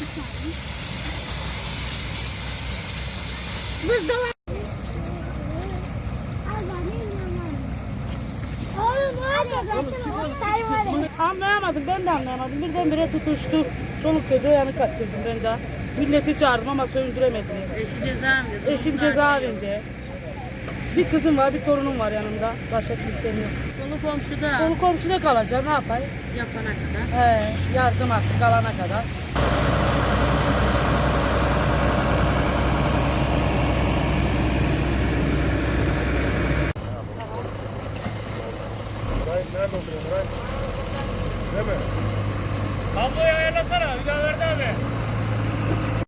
Buzdolabı. Anlayamadım ben de anlayamadım. Birdenbire tutuştu. Çoluk çocuğu yanı kaçırdım ben de. Milleti çağırdım ama söndüremedim. Eşi cezaevinde. Eşim cezaevinde. Bir kızım var, bir torunum var yanımda. Başka kimsem yok. Konu komşuda. Konu komşuda kalacağım, ne yapayım? Yapana kadar. He, yardım hakkı kalana kadar. Tabloyu ayarlasana.